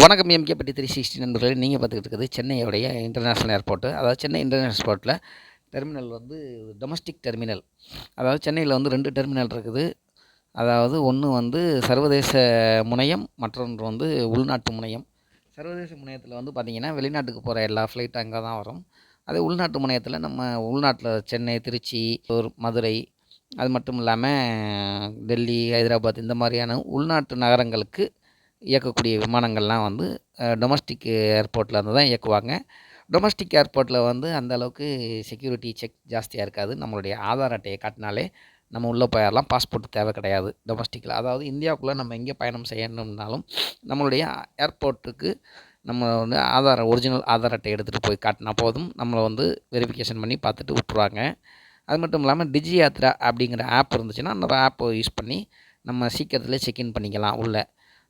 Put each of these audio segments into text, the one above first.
வணக்கம் எம்கே பட்டி three sixty நண்பர்களே. நீங்கள் பார்த்துக்கிட்டு இருக்குது சென்னையோடைய இன்டர்நேஷ்னல் ஏர்போர்ட்டு அதாவது சென்னை இன்டர்நேஷ்னல் ஏர்போர்ட்டில் டெர்மினல் வந்து டொமஸ்டிக் டெர்மினல் அதாவது சென்னையில் வந்து ரெண்டு டெர்மினல் இருக்குது. அதாவது ஒன்று வந்து சர்வதேச முனையம் மற்றொன்று வந்து உள்நாட்டு முனையம். சர்வதேச முனையத்தில் வந்து பார்த்திங்கன்னா வெளிநாட்டுக்கு போகிற எல்லா ஃப்ளைட்டும் அங்கே தான் வரும். அதே உள்நாட்டு முனையத்தில் நம்ம உள்நாட்டில் சென்னை திருச்சி ஒரு மதுரை அது மட்டும் இல்லாமல் டெல்லி ஹைதராபாத் இந்த மாதிரியான உள்நாட்டு நகரங்களுக்கு இயக்கக்கூடிய விமானங்கள்லாம் வந்து டொமஸ்டிக் ஏர்போர்ட்டில் இருந்து தான் இயக்குவாங்க. டொமஸ்டிக் ஏர்போர்ட்டில் வந்து அந்த அளவுக்கு செக்யூரிட்டி செக் ஜாஸ்தியாக இருக்காது. நம்மளுடைய ஆதார் அட்டையை காட்டினாலே நம்ம உள்ளே போயிடலாம் பாஸ்போர்ட் தேவை கிடையாது டொமஸ்டிக்கில் அதாவது இந்தியாவுக்குள்ளே நம்ம எங்கே பயணம் செய்யணும்னாலும் நம்மளுடைய ஏர்போர்ட்டுக்கு நம்ம வந்து ஆதார் ஒரிஜினல் ஆதார் அட்டை எடுத்துகிட்டு போய் காட்டினா போதும். நம்மளை வந்து வெரிஃபிகேஷன் பண்ணி பார்த்துட்டு விட்ருவாங்க அது மட்டும் இல்லாமல் டிஜி யாத்ரா அப்படிங்கிற ஆப் இருந்துச்சுன்னா அந்த ஆப்பை யூஸ் பண்ணி நம்ம சீக்கிரத்தில் செக்இன் பண்ணிக்கலாம் உள்ளே.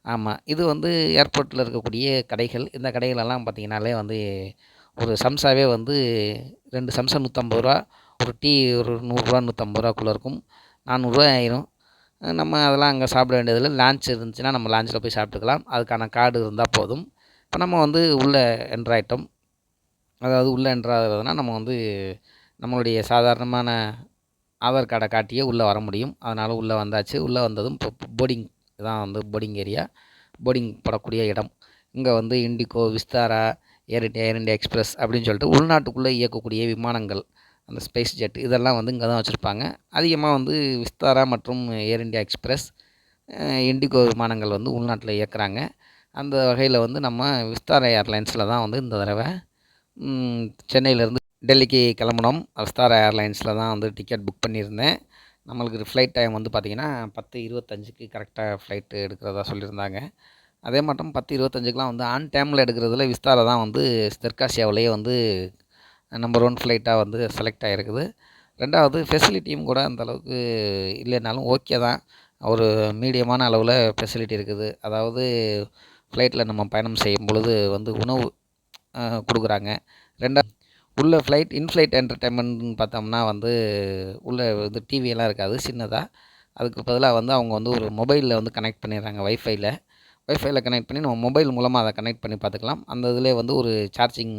ஆமாம் இது வந்து ஏர்போர்ட்டில் இருக்கக்கூடிய கடைகள். இந்த கடைகளெல்லாம் பார்த்திங்கனாலே வந்து ஒரு சம்சாவே வந்து ரெண்டு சம்சா நூற்றம்பது ரூபா ஒரு டீ ஒரு நூறுரூவா நூற்றம்பது ரூபாக்குள்ளே இருக்கும். நானூறுரூவா ஆயிரும். நம்ம அதெல்லாம் அங்கே சாப்பிட வேண்டியதில்லை. லான்ச் இருந்துச்சுன்னா நம்ம லான்ச்சில் போய் சாப்பிட்டுக்கலாம். அதுக்கான கார்டு இருந்தால் போதும். இப்போ நம்ம வந்து உள்ளே என்ட்ராயிட்டோம் அதாவது உள்ளே என்ட்ராகிறதுனா நம்ம வந்து நம்மளுடைய சாதாரணமான ஆதார் கார்டை காட்டியே உள்ளே வர முடியும். அதனால் உள்ளே வந்தாச்சு. உள்ளே வந்ததும் இப்போ போர்டிங் தான் வந்து போர்டிங் ஏரியா போர்டிங் படக்கூடிய இடம். இங்கே வந்து IndiGo Vistara Air India Air India Express அப்படின்னு சொல்லிட்டு உள்நாட்டுக்குள்ளே இயக்கக்கூடிய விமானங்கள் அந்த ஸ்பேஸ் ஜெட் இதெல்லாம் வந்து இங்கே தான் வச்சுருப்பாங்க. அதிகமாக வந்து விஸ்தாரா மற்றும் ஏர் இண்டியா எக்ஸ்பிரஸ் இண்டிகோ விமானங்கள் வந்து உள்நாட்டில் இயக்குறாங்க. அந்த வகையில் வந்து நம்ம விஸ்தாரா ஏர்லைன்ஸில் தான் வந்து இந்த தடவை சென்னையிலேருந்து டெல்லிக்கு கிளம்புனோம். விஸ்தாரா ஏர்லைன்ஸில் தான் வந்து டிக்கெட் புக் பண்ணியிருந்தேன். நம்மளுக்கு ஃப்ளைட் டைம் வந்து பார்த்திங்கன்னா பத்து இருபத்தஞ்சுக்கு கரெக்டாக ஃப்ளைட்டு எடுக்கிறதா சொல்லியிருந்தாங்க. அதே மட்டும் பத்து இருபத்தஞ்சுக்கெலாம் வந்து ஆன் டைமில் எடுக்கிறதுல விஸ்தாரா தான் வந்து தெற்காசியாவிலேயே வந்து நம்பர் ஒன் ஃப்ளைட்டாக வந்து செலக்ட் ஆகிருக்குது ரெண்டாவது ஃபெசிலிட்டியும் கூட அந்தளவுக்கு இல்லைனாலும் ஓகே தான். ஒரு மீடியமான அளவில் ஃபெசிலிட்டி இருக்குது. அதாவது ஃப்ளைட்டில் நம்ம பயணம் செய்யும் பொழுது வந்து உணவு கொடுக்குறாங்க. ரெண்டா உள்ள ஃப்ளைட் இன்ஃப்ளைட் என்டர்டைன்மெண்ட்னு பார்த்தோம்னா வந்து உள்ளே வந்து டிவியெல்லாம் இருக்காது சின்னதாக அதுக்கு பதிலாக வந்து அவங்க வந்து ஒரு மொபைலில் வந்து கனெக்ட் பண்ணிடுறாங்க வைஃபையில் வைஃபைல கனெக்ட் பண்ணி நம்ம மொபைல் மூலமாக அதை கனெக்ட் பண்ணி பார்த்துக்கலாம். அந்த இதில் வந்து ஒரு சார்ஜிங்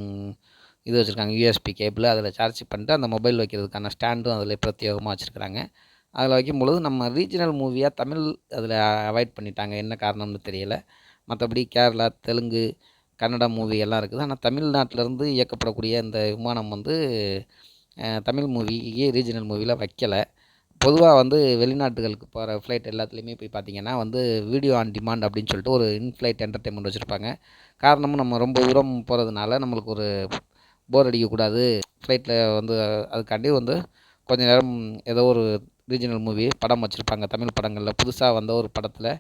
இது வச்சுருக்காங்க யூஎஸ்பி கேபிள் அதில் சார்ஜ் பண்ணிட்டு அந்த மொபைல் வைக்கிறதுக்கான ஸ்டாண்டும் அதில் பிரத்யேகமாக வச்சுருக்கிறாங்க. அதில் வைக்கும்பொழுது நம்ம ரீஜனல் மூவியாக தமிழ் அதில் அவாய்ட் பண்ணிட்டாங்க. என்ன காரணம்னு தெரியலை. மற்றபடி கேரளா தெலுங்கு கன்னடா மூவி எல்லாம் இருக்குது. ஆனால் தமிழ்நாட்டிலேருந்து இயக்கப்படக்கூடிய இந்த விமானம் வந்து தமிழ் மூவியே ரீஜினல் மூவியில் வைக்கலை. பொதுவாக வந்து வெளிநாட்டுகளுக்கு போகிற ஃப்ளைட் எல்லாத்துலேயுமே போய் பார்த்திங்கன்னா வந்து வீடியோ ஆன் டிமாண்ட் அப்படின்னு சொல்லிட்டு ஒரு இன்ஃப்ளைட் என்டர்டைன்மெண்ட் வச்சுருப்பாங்க. காரணமும் நம்ம ரொம்ப தூரம் போகிறதுனால நம்மளுக்கு ஒரு போர் அடிக்கக்கூடாது. ஃப்ளைட்டில் வந்து அதுக்காண்டி வந்து கொஞ்ச நேரம் ஏதோ ஒரு ரீஜினல் மூவி படம் வச்சுருப்பாங்க. தமிழ் படங்களில் புதுசாக வந்த ஒரு படத்தில்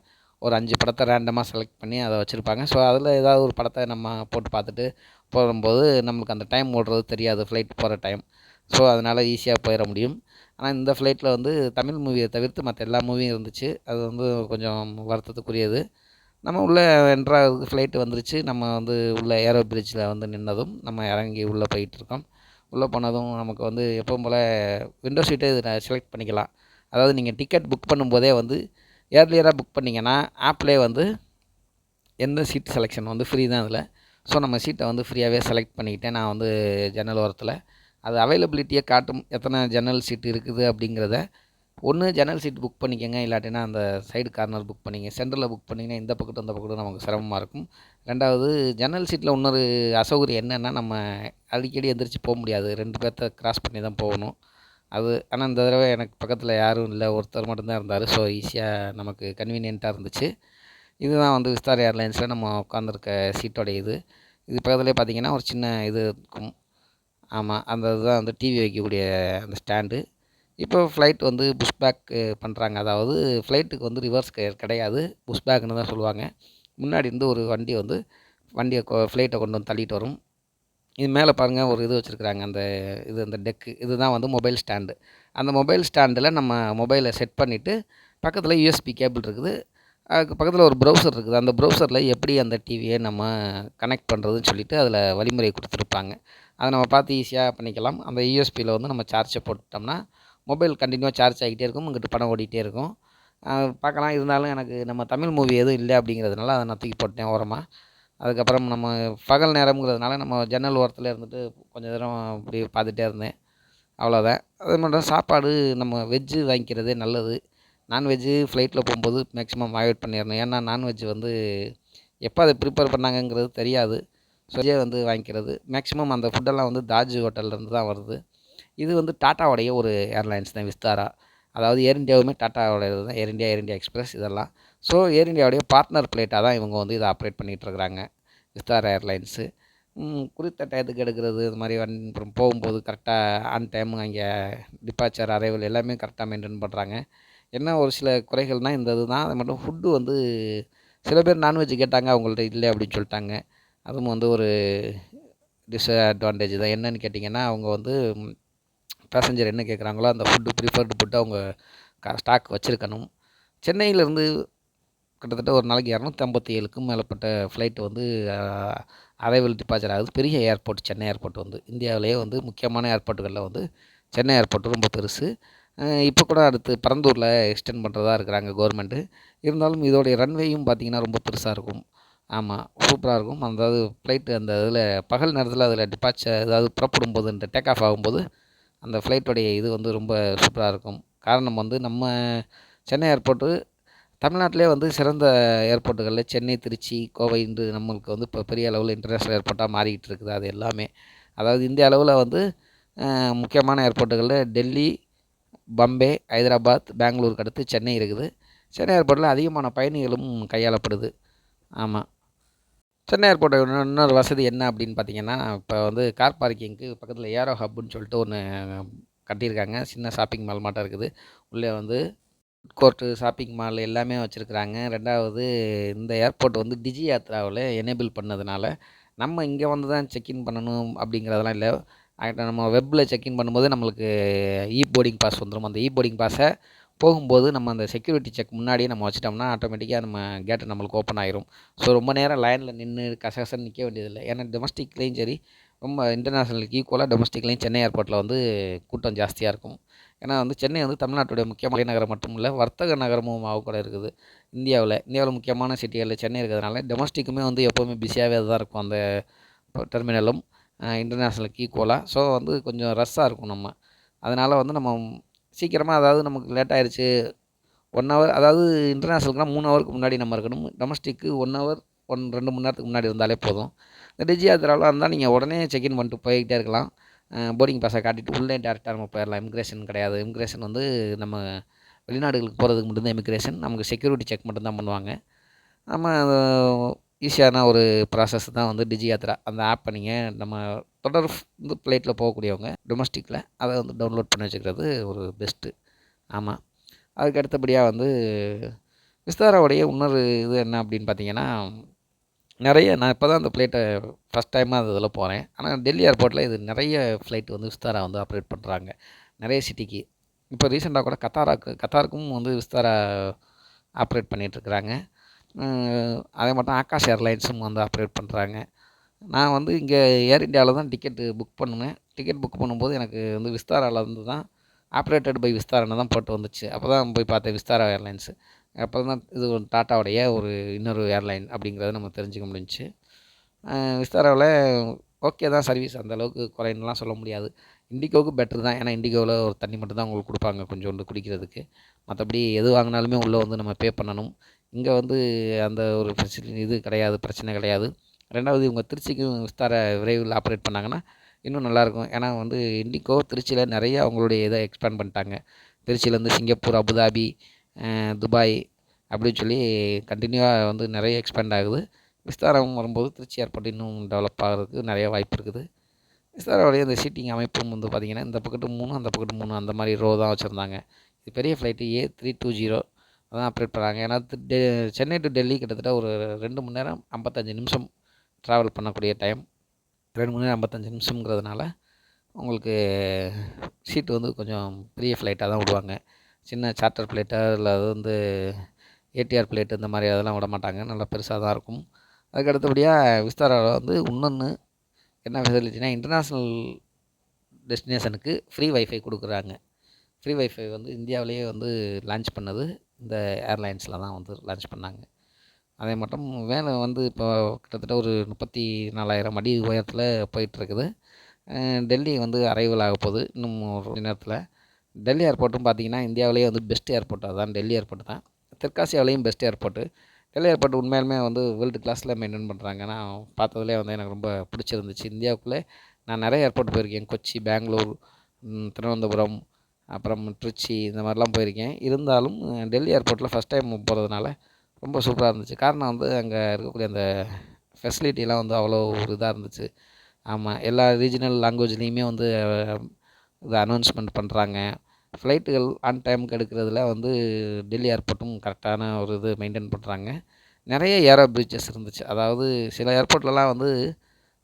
ஒரு அஞ்சு படத்தை ரேண்டமாக செலக்ட் பண்ணி அதை வச்சுருப்பாங்க. ஸோ அதில் ஏதாவது ஒரு படத்தை நம்ம போட்டு பார்த்துட்டு போகும்போது நம்மளுக்கு அந்த டைம் ஓடுறது தெரியாது. ஃப்ளைட் போகிற டைம் ஸோ அதனால் ஈஸியாக போயிட முடியும். ஆனால் இந்த ஃப்ளைட்டில் வந்து தமிழ் மூவியை தவிர்த்து மற்ற எல்லா மூவியும் இருந்துச்சு. அது வந்து கொஞ்சம் வருத்தத்துக்குரியது. நம்ம உள்ளே என்ட்ராவது ஃப்ளைட்டு வந்துருச்சு. நம்ம வந்து உள்ளே ஏரோ பிரிட்ஜில் வந்து நின்றதும் நம்ம இறங்கி உள்ளே போயிட்டுருக்கோம். உள்ளே போனதும் நமக்கு வந்து எப்பவும் போல் விண்டோ சீட்டை இதில் செலக்ட் பண்ணிக்கலாம். அதாவது நீங்கள் டிக்கெட் புக் பண்ணும்போதே வந்து ஏர்லியராக புக் பண்ணிங்கன்னா ஆப்லேயே வந்து எந்த சீட் செலெக்ஷன் வந்து ஃப்ரீ தான் அதில் ஸோ நம்ம சீட்டை வந்து ஃப்ரீயாகவே செலக்ட் பண்ணிக்கிட்டேன். நான் வந்து ஜன்னல் ஓரத்தில். அது அவைலபிலிட்டியை காட்டும் எத்தனை ஜன்னல் சீட் இருக்குது அப்படிங்கிறத ஒன்று ஜன்னல் சீட் புக் பண்ணிக்கோங்க. இல்லாட்டினா அந்த சைடு கார்னர் புக் பண்ணிங்க. சென்டரில் புக் பண்ணிங்கன்னா இந்த பக்கத்து அந்த பக்கத்து நமக்கு சிரமமாக இருக்கும். ரெண்டாவது ஜன்னல் சீட்டில் இன்னொரு அசௌகரியம் என்னென்னா நம்ம அடிக்கடி எந்திரிச்சு போக முடியாது. ரெண்டு பேர்த்த கிராஸ் பண்ணி தான் போகணும். அது ஆனால் இந்த தடவை எனக்கு பக்கத்தில் யாரும் இல்லை. ஒருத்தர் மட்டும்தான் இருந்தார். ஸோ ஈஸியாக நமக்கு கன்வீனியண்ட்டாக இருந்துச்சு. இதுதான் வந்து விஸ்தார் ஏர்லைன்ஸில் நம்ம உட்காந்துருக்க சீட்டோடைய இது. இது பக்கத்துலேயே பார்த்தீங்கன்னா ஒரு சின்ன இது இருக்கும். ஆமாம் அந்த இதுதான் வந்து டிவி வைக்கக்கூடிய அந்த ஸ்டாண்டு. இப்போ ஃப்ளைட் வந்து புஷ் பேக் பண்ணுறாங்க அதாவது ஃப்ளைட்டுக்கு வந்து ரிவர்ஸ் கிடையாது. புஷ் பேக்குன்னு தான் சொல்லுவாங்க. முன்னாடி இருந்து ஒரு வண்டி வந்து வண்டியை ஃப்ளைட்டை கொண்டு வந்து தள்ளிட்டு வரும். இது மேலே பாருங்கள் ஒரு இது வச்சுருக்குறாங்க அந்த இது அந்த டெக்கு. இதுதான் வந்து மொபைல் ஸ்டாண்டு. அந்த மொபைல் ஸ்டாண்டில் நம்ம மொபைலை செட் பண்ணிவிட்டு பக்கத்தில் யூஎஸ்பி கேபிள் இருக்குது. அதுக்கு பக்கத்தில் ஒரு ப்ரௌசர் இருக்குது. அந்த ப்ரௌசரில் எப்படி அந்த டிவியை நம்ம கனெக்ட் பண்ணுறதுன்னு சொல்லிட்டு அதில் வழிமுறை கொடுத்துருப்பாங்க. அதை நம்ம பார்த்து ஈஸியாக பண்ணிக்கலாம். அந்த யூஎஸ்பியில் வந்து நம்ம சார்ஜை போட்டோம்னா மொபைல் கண்டினியூவாக சார்ஜ் ஆகிட்டே இருக்கும் இங்கிட்டு படம் ஓடிட்டே இருக்கும். பார்க்கலாம். இருந்தாலும் எனக்கு நம்ம தமிழ் மூவி எதுவும் இல்லை அப்படிங்கிறதுனால அதை நான் தூக்கி போட்டேன் ஓரமாக அதுக்கப்புறம் நம்ம பகல் நேரம்ங்கிறதுனால நம்ம ஜன்னல் ஓரத்தில் இருந்துட்டு கொஞ்சம் நேரம் அப்படி பார்த்துட்டே இருந்தேன். அவ்வளோதான் அதே மாதிரி தான் சாப்பாடு நம்ம வெஜ்ஜு வாங்கிக்கிறதே நல்லது. நான்வெஜ்ஜு ஃப்ளைட்டில் போகும்போது மேக்ஸிமம் அவாய்ட் பண்ணிடணும். ஏன்னா நான்வெஜ் வந்து எப்போ அதை ப்ரிப்பேர் பண்ணாங்கங்கிறது தெரியாது. ஸோ வந்து வாங்கிக்கிறது. மேக்ஸிமம் அந்த ஃபுட்டெல்லாம் வந்து தாஜ் ஹோட்டல்லேருந்து தான் வருது. இது வந்து டாட்டாவுடைய ஒரு ஏர்லைன்ஸ் தான் விஸ்தாரா. அதாவது ஏர் இந்தியாவுமே டாட்டாவோடது தான். Air India Air India Express இதெல்லாம். ஸோ ஏர் இந்தியாவுடைய பார்ட்னர் பிளேட்டாக தான் இவங்க வந்து இதை ஆப்ரேட் பண்ணிகிட்ருக்குறாங்க விஸ்தார் ஏர்லைன்ஸு குறித்த டயத்துக்கு எடுக்கிறது இது மாதிரி வந் அப்புறம் போகும்போது கரெக்டாக ஆன் டைம் அங்கே டிபார்ச்சர் அரைவல் எல்லாமே கரெக்டாக மெயின்டைன் பண்ணுறாங்க என்ன ஒரு சில குறைகள்னால் இந்த இது தான். அது மட்டும் ஃபுட்டு வந்து சில பேர் நான்வெஜ் கேட்டாங்க அவங்கள்ட்ட இல்லை அப்படின்னு சொல்லிட்டாங்க. அதுவும் வந்து ஒரு டிஸ்அட்வான்டேஜ் தான். என்னன்னு கேட்டிங்கன்னா அவங்க வந்து பேசஞ்சர் என்ன கேட்குறாங்களோ அந்த ஃபுட்டு ப்ரிஃபர்டு ஃபுட்டு அவங்க ஸ்டாக் வச்சுருக்கணும். சென்னையிலேருந்து கிட்டத்தட்ட ஒரு நாளைக்கு இரநூத்தி ஐம்பத்தி ஏழுக்கும் மேலப்பட்ட ஃப்ளைட் வந்து அரைவல் டிபார்ச்சர் ஆகுது. பெரிய ஏர்போர்ட் சென்னை ஏர்போர்ட் வந்து. இந்தியாவிலேயே வந்து முக்கியமான ஏர்போர்ட்டுகளில் வந்து சென்னை ஏர்போர்ட் ரொம்ப பெருசு. இப்போ கூட அடுத்து பரந்தூரில் எக்ஸ்டெண்ட் பண்ணுறதா இருக்கிறாங்க கவர்மெண்ட்டு இருந்தாலும் இதோடைய ரன்வேயும் பார்த்திங்கன்னா ரொம்ப பெருசாக இருக்கும். ஆமாம் சூப்பராக இருக்கும். அதாவது ஃப்ளைட்டு அந்த இதில் பகல் நேரத்தில் அதில் டிபாச்சர் அதாவது புறப்படும் போது இந்த டேக் ஆஃப் ஆகும்போது அந்த ஃப்ளைட்டோடைய இது வந்து ரொம்ப சூப்பராக இருக்கும். காரணம் வந்து நம்ம சென்னை ஏர்போர்ட்டு தமிழ்நாட்டிலே வந்து சிறந்த ஏர்போர்ட்டுகளில் சென்னை திருச்சி கோவை இன்று நம்மளுக்கு வந்து இப்போ பெரிய அளவில் இன்டர்நேஷ்னல் ஏர்போர்ட்டாக மாறிக்கிட்டு இருக்குது அது எல்லாமே. அதாவது இந்திய அளவில் வந்து முக்கியமான ஏர்போர்ட்டுகளில் டெல்லி பம்பே ஹைதராபாத் பெங்களூருக்கு அடுத்து சென்னை இருக்குது. சென்னை ஏர்போர்ட்டில் அதிகமான பயணிகளும் கையாளப்படுது. ஆமாம் சென்னை ஏர்போர்ட்டை இன்னொரு வசதி என்ன அப்படின்னு பார்த்தீங்கன்னா இப்போ வந்து கார் பார்க்கிங்க்கு பக்கத்தில் ஏரோ ஹப்புன்னு சொல்லிட்டு ஒன்று கட்டியிருக்காங்க. சின்ன ஷாப்பிங் மால் மாட்டம் இருக்குது. உள்ளே வந்து கோர்ட்டு ஷாப்பிங் மால் எல்லாமே வச்சுருக்குறாங்க. ரெண்டாவது இந்த ஏர்போர்ட் வந்து டிஜி யாத்ராவில் எனேபிள் பண்ணதுனால நம்ம இங்கே வந்து தான் செக்இன் பண்ணணும் அப்படிங்கிறதெல்லாம் இல்லை. நம்ம வெப்பில் செக்இன் பண்ணும்போது நம்மளுக்கு இ போர்டிங் பாஸ் வந்துடும் அந்த இ போர்டிங் பாஸை போகும்போது நம்ம அந்த செக்யூரிட்டி செக் முன்னாடியே நம்ம வச்சிட்டோம்னா ஆட்டோமேட்டிக்காக நம்ம கேட்டு நம்மளுக்கு ஓப்பன் ஆயிரும். ஸோ ரொம்ப நேரம் லைனில் நின்று கசகசன்னு நிற்க வேண்டியதில்லை. ஏன்னா டொமஸ்டிக்லேயும் சரி ரொம்ப இன்டர்நேஷ்னலுக்கு ஈக்குவலாக டொமஸ்டிக்லேயும் சென்னை ஏர்போர்ட்டில் வந்து கூட்டம் ஜாஸ்தியாக இருக்கும். ஏன்னா வந்து சென்னை வந்து தமிழ்நாட்டுடைய முக்கியமான நகரம் மட்டும் இல்லை வர்த்தக நகரமும் கூட இருக்குது இந்தியாவில். இந்தியாவில் முக்கியமான சிட்டிகளில் சென்னை இருக்கிறதுனால டொமஸ்டிக்குமே வந்து எப்போவுமே பிஸியாகவே தான் இருக்கும் அந்த டெர்மினலும் இன்டர்நேஷ்னலுக்கு ஈக்குவலாக ஸோ வந்து கொஞ்சம் ரஷ்ஷாக இருக்கும் நம்ம. அதனால் வந்து நம்ம சீக்கிரமாக அதாவது நமக்கு லேட் ஆயிடுச்சு ஒன் ஹவர் அதாவது இன்டர்நேஷ்னலுக்குலாம் மூணு ஹவருக்கு முன்னாடி நம்ம இருக்கணும். டொமஸ்டிக்கு ஒன் ஹவர் ஒன் ரெண்டு மணி நேரத்துக்கு முன்னாடி இருந்தாலே போதும். இந்த டிஜி யாத்திராவில் இருந்தால் நீங்கள் உடனே செக்இன் பண்ணிட்டு போய்கிட்டே இருக்கலாம். போர்டிங் பாஸை காட்டிட்டு உள்ளே டேரெக்டாக நம்ம போயிடலாம். இமிக்ரேஷன் கிடையாது. இமிக்ரேஷன் வந்து நம்ம வெளிநாடுகளுக்கு போகிறதுக்கு மட்டும்தான் இமிக்ரேஷன் நமக்கு செக்யூரிட்டி செக் மட்டும்தான் பண்ணுவாங்க. நம்ம ஈஸியான ஒரு ப்ராசஸ் தான் வந்து டிஜி யாத்ரா அந்த ஆப்பை நீங்கள் நம்ம தொடர் வந்து ஃப்ளைட்டில் போகக்கூடியவங்க டொமஸ்டிக்கில் அதை வந்து டவுன்லோட் பண்ணி வச்சுக்கிறது ஒரு பெஸ்ட்டு ஆமாம் அதுக்கு அடுத்தபடியாக வந்து விஸ்தாராவுடைய இன்னொரு இது என்ன அப்படின்னு பார்த்தீங்கன்னா நிறைய நான் இப்போ தான் அந்த ஃப்ளைட்டை ஃபஸ்ட் டைமாக அது இதில் போகிறேன் ஆனால் டெல்லி ஏர்போர்ட்டில் இது நிறைய ஃப்ளைட் வந்து விஸ்தாரா வந்து ஆப்ரேட் பண்ணுறாங்க நிறைய சிட்டிக்கு இப்போ ரீசெண்டாக கூட கத்தாராக்கு கத்தாருக்கும் வந்து விஸ்தாரா ஆப்ரேட் பண்ணிகிட்ருக்குறாங்க அதே மட்டும் ஆகாஷ் ஏர்லைன்ஸும் வந்து ஆப்ரேட் பண்ணுறாங்க நான் வந்து இங்கே ஏர் இண்டியாவில் தான் டிக்கெட்டு புக் பண்ணுவேன் டிக்கெட் புக் பண்ணும்போது எனக்கு வந்து விஸ்தாராவில் இருந்து தான் ஆப்ரேட்டட் பை விஸ்தாரான்னு தான் போட்டு வந்துச்சு. அப்போ தான் போய் பார்த்தேன் விஸ்தாரா ஏர்லைன்ஸு. அப்போ தான் இது டாட்டாவுடைய ஒரு இன்னொரு ஏர்லைன் அப்படிங்கிறத நம்ம தெரிஞ்சுக்க முடிஞ்சிச்சு. விஸ்தாராவில் ஓகே தான் சர்வீஸ் அந்தளவுக்கு குறைன்னுலாம் சொல்ல முடியாது. இண்டிகோவுக்கு பெட்ரு தான். ஏன்னா இண்டிகோவில் ஒரு தண்ணி மட்டும் தான் உங்களுக்கு கொடுப்பாங்க கொஞ்சோண்டு குடிக்கிறதுக்கு. மற்றபடி எது வாங்கினாலுமே உள்ளே வந்து நம்ம பே பண்ணணும். இங்கே வந்து அந்த ஒரு ஃபெசிலிட்டி இது கிடையாது பிரச்சனை கிடையாது. ரெண்டாவது இவங்க திருச்சிக்கும் விஸ்தார விரைவில் ஆப்ரேட் பண்ணாங்கன்னா இன்னும் நல்லாயிருக்கும். ஏன்னா வந்து இண்டிகோ திருச்சியில் நிறைய அவங்களுடைய இதை எக்ஸ்பேண்ட் பண்ணிட்டாங்க. திருச்சியிலேருந்து சிங்கப்பூர் அபுதாபி துபாய் அப்படின்னு சொல்லி கண்டினியூவாக வந்து நிறைய எக்ஸ்பேண்ட் ஆகுது. விஸ்தாரம் வரும்போது திருச்சி ஏர்போர்ட் இன்னும் டெவலப் ஆகிறதுக்கு நிறைய வாய்ப்பு இருக்குது. விஸ்தாராவுடைய இந்த சீட்டிங் அமைப்பும் வந்து பார்த்திங்கன்னா இந்த பக்கத்து மூணு அந்த பக்கத்து மூணு அந்த மாதிரி ரோ தான் வச்சுருந்தாங்க. இது பெரிய flight A three two zero அதான் அப்டேட் பண்ணுறாங்க ஏன்னா டெ சென்னை டு டெல்லி கிட்டத்தட்ட ஒரு ரெண்டு மணி நேரம் ஐம்பத்தஞ்சு நிமிஷம் ட்ராவல் பண்ணக்கூடிய டைம் ரெண்டு மணி நேரம் ஐம்பத்தஞ்சு நிமிஷங்கிறதுனால உங்களுக்கு சீட்டு வந்து கொஞ்சம் பெரிய ஃப்ளைட்டாக தான் விடுவாங்க. சின்ன சார்ட்டர் ஃப்ளைட்டாக இல்லை அது வந்து ஏடிஆர் ஃப்ளைட் இந்த மாதிரி அதெல்லாம் விட மாட்டாங்க. நல்லா பெருசாக தான் இருக்கும். அதுக்கு அடுத்தபடியாக விஸ்தாராவில் வந்து இன்னொன்று என்ன ஃபெசிலிட்டினா இன்டர்நேஷ்னல் டெஸ்டினேஷனுக்கு ஃப்ரீ வைஃபை கொடுக்குறாங்க. ஃப்ரீ வைஃபை வந்து இந்தியாவிலேயே வந்து லான்ச் பண்ணது இந்த ஏர்லைன்ஸில் தான் வந்து லான்ச் பண்ணாங்க. அதே மட்டும் வேலை வந்து இப்போ கிட்டத்தட்ட ஒரு முப்பத்தி நாலாயிரம் அடி உயரத்தில் போயிட்டுருக்குது. டெல்லி வந்து அரைவல் ஆக போகுது இன்னும் ஒரு கொஞ்ச நேரத்தில். டெல்லி ஏர்போர்ட்டும் பார்த்தீங்கன்னா இந்தியாவிலேயே வந்து பெஸ்ட் ஏர்போர்ட் அதான் டெல்லி ஏர்போர்ட் தான். தெற்காசியாவிலேயும் பெஸ்ட் ஏர்போர்ட்டு டெல்லி ஏர்போர்ட் உண்மையிலுமே வந்து வேர்ல்டு கிளாஸில் மெயின்டைன் பண்ணுறாங்க நான் பார்த்ததுலேயே வந்து எனக்கு ரொம்ப பிடிச்சிருந்துச்சு. இந்தியாவுக்குள்ளே நான் நிறைய ஏர்போர்ட் போயிருக்கேன். கொச்சி பெங்களூர் திருவனந்தபுரம் அப்புறம் திருச்சி இந்த மாதிரிலாம் போயிருக்கேன். இருந்தாலும் டெல்லி ஏர்போர்ட்டில் ஃபஸ்ட் டைம் போகிறதுனால ரொம்ப சூப்பராக இருந்துச்சு. காரணம் வந்து அங்கே இருக்கக்கூடிய அந்த ஃபெசிலிட்டிலாம் வந்து அவ்வளோ ஒரு இதாக இருந்துச்சு. ஆமாம் எல்லா ரீஜினல் லாங்குவேஜ்லேயுமே வந்து இது அனௌன்ஸ்மெண்ட் பண்ணுறாங்க ஃப்ளைட்டுகள் ஆன் டைமுக்கு எடுக்கிறதுல வந்து டெல்லி ஏர்போர்ட்டும் கரெக்டான ஒரு இது மெயின்டைன் பண்ணுறாங்க நிறைய ஏரோ பிரிட்ஜஸ் இருந்துச்சு. அதாவது சில ஏர்போர்ட்லலாம் வந்து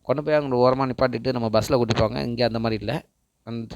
கொண்டு போய் அங்கே ஓரமாக நிப்பாட்டிட்டு நம்ம பஸ்ஸில் கூட்டி போவாங்க. இங்கே அந்த மாதிரி இல்லை. அந்த